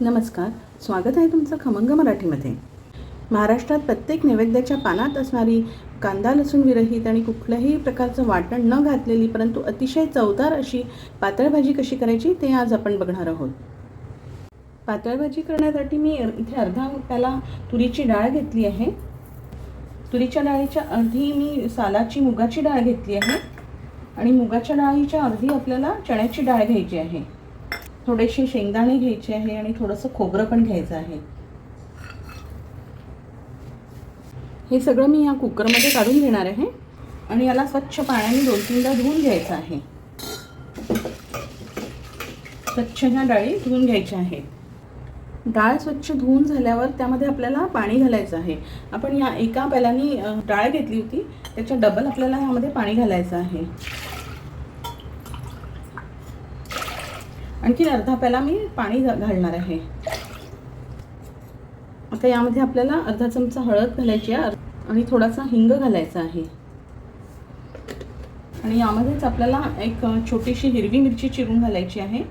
नमस्कार स्वागत आहे तुमचं खमंग मराठीमध्ये. महाराष्ट्रात प्रत्येक नैवेद्याच्या पानात असणारी कांदा लसूण विरहित आणि कुठल्याही प्रकारचं वाटण न घातलेली परंतु अतिशय चवदार अशी पातळ भाजी कशी करायची ते आज आपण बघणार आहोत. पातळ भाजी करण्यासाठी मी इथे अर्धा त्याला तुरीची डाळ घेतली आहे. तुरीच्या डाळीच्या अर्धी मी सालाची मुगाची डाळ घेतली आहे. आणि मुगाच्या डाळीच्या अर्धी आपल्याला चण्याची डाळ घ्यायची आहे. थोडेसे शेंगदाणे घ्यायचे आहे आणि थोडंसं खोबरं पण घ्यायचं आहे. हे सगळं मी या कुकरमध्ये काढून घेणार आहे आणि याला स्वच्छ पाण्याने दोन तीनदा धुवून घ्यायचं आहे. स्वच्छ ह्या डाळी धुवून घ्यायच्या आहेत. डाळ स्वच्छ धुवून झाल्यावर त्यामध्ये आपल्याला पाणी घालायचं आहे. आपण या एका पेलानी डाळ घेतली होती त्याच्या डबल आपल्याला यामध्ये पाणी घालायचं आहे. आणखीन अर्धा प्याला मी पाणी घालणार आहे. आता यामध्ये आपल्याला अर्धा चमचा हळद घालायची आहे. आणि थोडासा हिंग घालायचा आहे. आणि यामध्येच आपल्याला एक छोटीशी हिरवी मिरची चिरून घालायची आहे.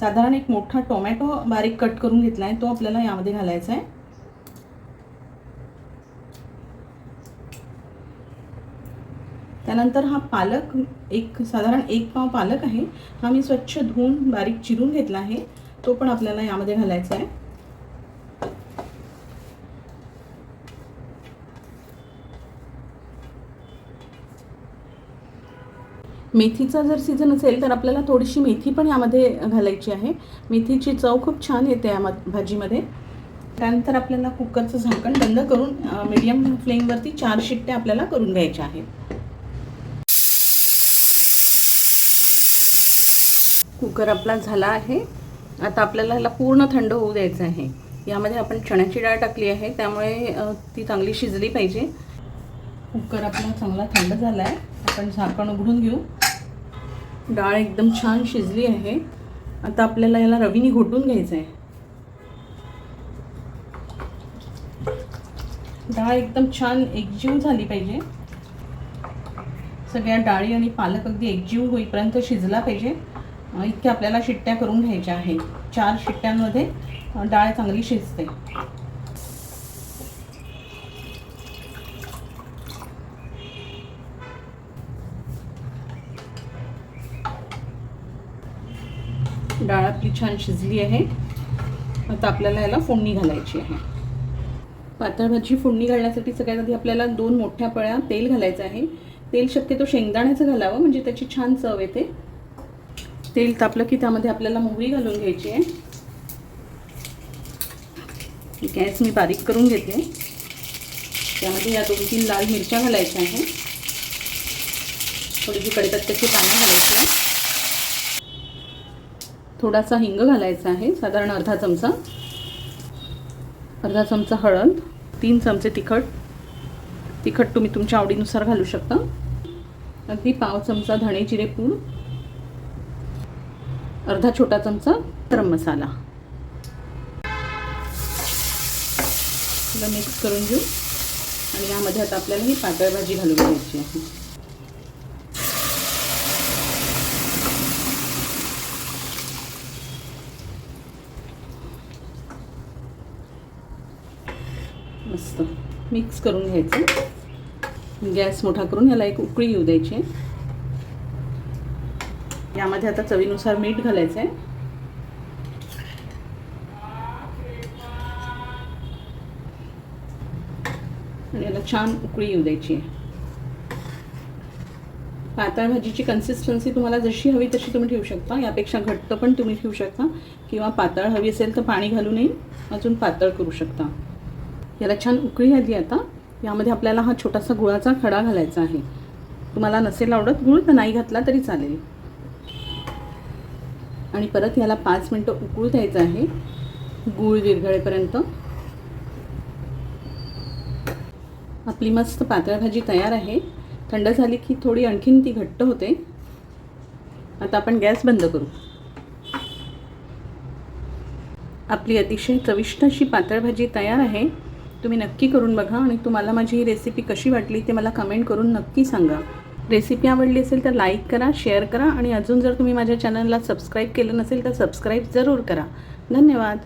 साधारण एक मोठा टोमॅटो बारीक कट करून घेतला आहे तो आपल्याला यामध्ये घालायचा आहे. त्यानंतर हा पालक एक साधारण एक पाव पालक आहे. हा मी स्वच्छ धुवून बारीक चिरून घेतला आहे. तो पण आपल्याला यामध्ये घालायचा आहे. मेथीचा जर सीझन असेल तर आपल्याला थोडीशी मेथी पण यामध्ये घालायची आहे. मेथीची चव खूप छान येते या भाजीमध्ये. त्यानंतर आपल्याला कुकरचं झाकण बंद करून मीडियम फ्लेमवरती चार शिट्ट्या आपल्याला करून घ्यायच्या आहेत. कुकर आपला झाला आहे. आता आपल्याला ह्याला पूर्ण थंड होऊ द्यायचं आहे. यामध्ये आपण चण्याची डाळ टाकली आहे. त्यामुळे ती चांगली शिजली पाहिजे. कुकर आपला चांगला थंड झाला आहे आपण झाकण उघडून घेऊ. डाळ एकदम छान शिजली आहे. आता आपल्याला याला रवीने घोटून घ्यायचं आहे डाळ एकदम छान एकजीव झाली पाहिजे. सगळ्या डाळी आणि पालक अगदी एकजीव होईपर्यंत शिजला पाहिजे. इतक्या आपल्याला शिट्ट्या करून घ्यायच्या आहेत. चार शिट्ट्यांमध्ये डाळ चांगली शिजते. डाळ आपली छान शिजली आहे. आता आपल्याला याला फोडणी घालायची आहे. पातळ भाजी फोडणी घालण्यासाठी सगळ्यात आधी आपल्याला दोन मोठ्या पळ्या तेल घालायचं आहे. तेल शक्यतो शेंगदाण्याचं घालावं म्हणजे त्याची छान चव येते. तेल तापलं की त्यामध्ये आपल्याला मोहरी घालून घ्यायची आहे. गॅस मी बारीक करून घेते. त्यामध्ये या दोन तीन लाल मिरच्या घालायच्या आहे थोडीशी कडीपत्त्याची पानं घालायची आहे थोडासा हिंग घालायचा आहे साधारण अर्धा चमचा. अर्धा चमचा हळद तीन चमचे तिखट. तिखट तुम्ही तुमच्या आवडीनुसार घालू शकता. अगदी पाव चमचा धणे जिरे पूड. अर्धा छोटा चमचा गरम मसाला. मिक्स करून घेऊ. आणि यामध्ये आता आपल्याला ही पातळ भाजी घालून घ्यायची आहे. मस्त. मिक्स करून घ्यायचं. गॅस मोठा करून याला एक उकळी येऊ द्यायची आहे. यामध्ये आता चवीनुसार मीठ घालायचं आहे आणि याला छान उकळी येऊ द्यायची आहे. पातळ भाजीची कन्सिस्टन्सी तुम्हाला जशी हवी तशी तुम्ही ठेवू शकता. यापेक्षा घट्ट पण तुम्ही ठेवू शकता. किंवा पातळ हवी असेल तर पाणी घालूनही अजून पातळ करू शकता. याला छान उकळी आली आता. यामध्ये आपल्याला हा छोटासा गुळाचा खडा घालायचा आहे. तुम्हाला नसेल आवडत गुळ तर नाही घातला तरी चालेल. आणि परत याला पाच मिनटं उकळू द्यायचं आहे. गूळ विरघळेपर्यंत आपली मस्त पातळ भाजी तयार आहे. थंड झाली की थोडी आणखीन ती घट्ट होते. आता आपण गॅस बंद करू. आपली अतिशय चविष्ट अशी पातळ भाजी तयार आहे. तुम्ही नक्की करून बघा आणि तुम्हाला माझी ही रेसिपी कशी वाटली ते मला कमेंट करून नक्की सांगा. रेसिपी आवडली असेल तर लाईक करा शेअर करा आणि अजून जर तुम्ही माझ्या चॅनलला सबस्क्राईब केलं नसेल तर सबस्क्राईब जरूर करा. धन्यवाद.